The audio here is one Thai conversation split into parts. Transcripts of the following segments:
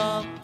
up.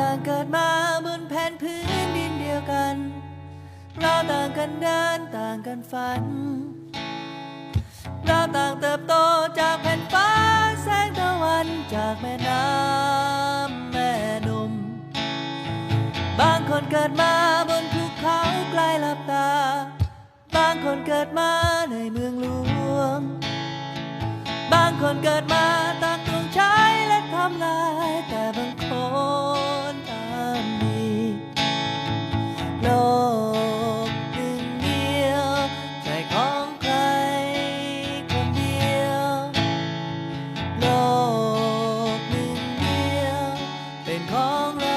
ต่างเกิดมาบนแผ่นพื้นดินเดียวกัน เราต่างกันเดินต่างกันฝัน เราต่างเติบโตจากแผ่นฟ้าแสงตะวันจากแม่น้ำแม่นม บางคนเกิดมาบนภูเขาใกล้หลับตา บางคนเกิดมาในเมืองหลวง บางคนเกิดมาตาง เป็นของเรา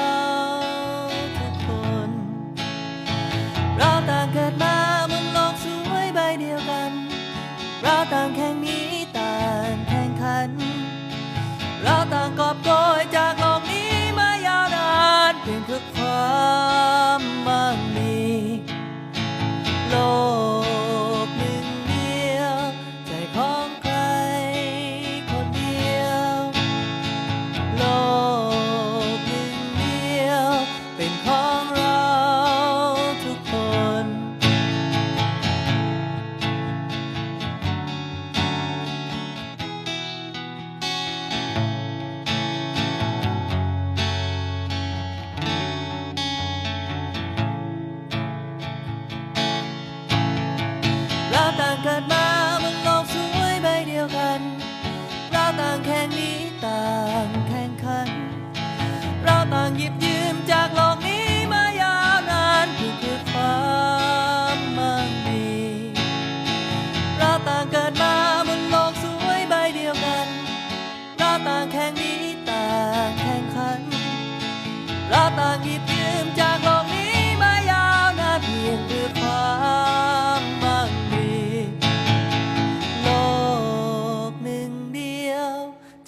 got my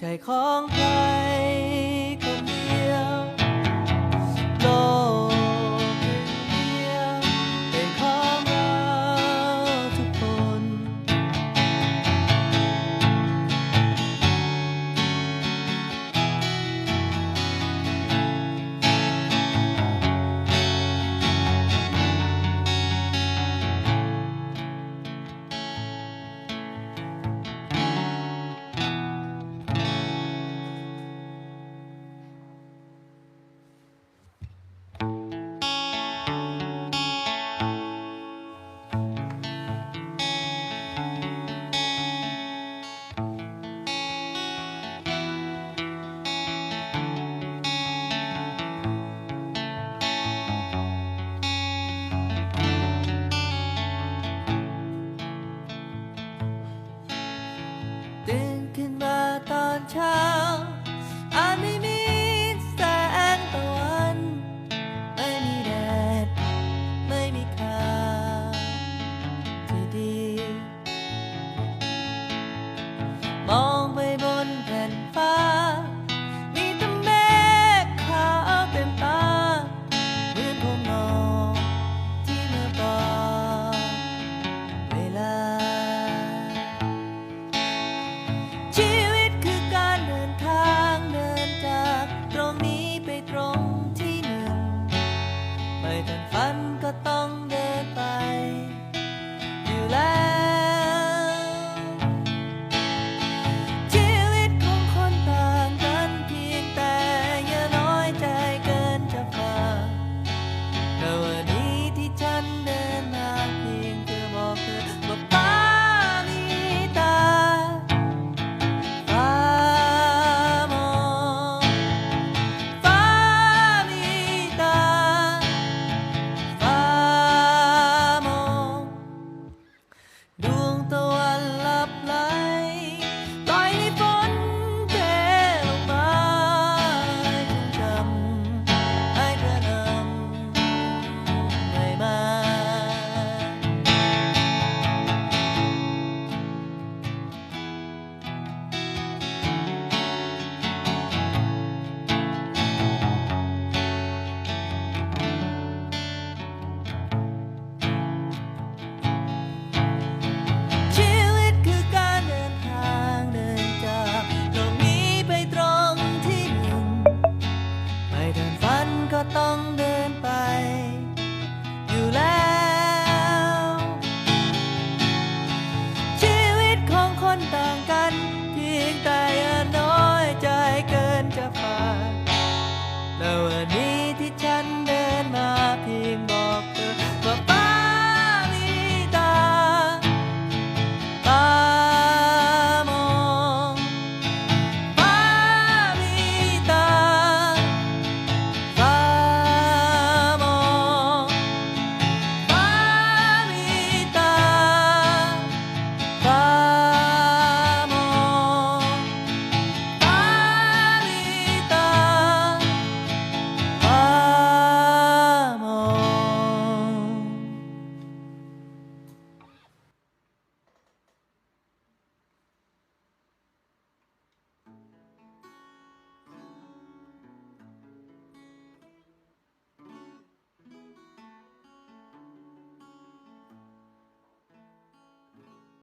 ใจของใคร 个灯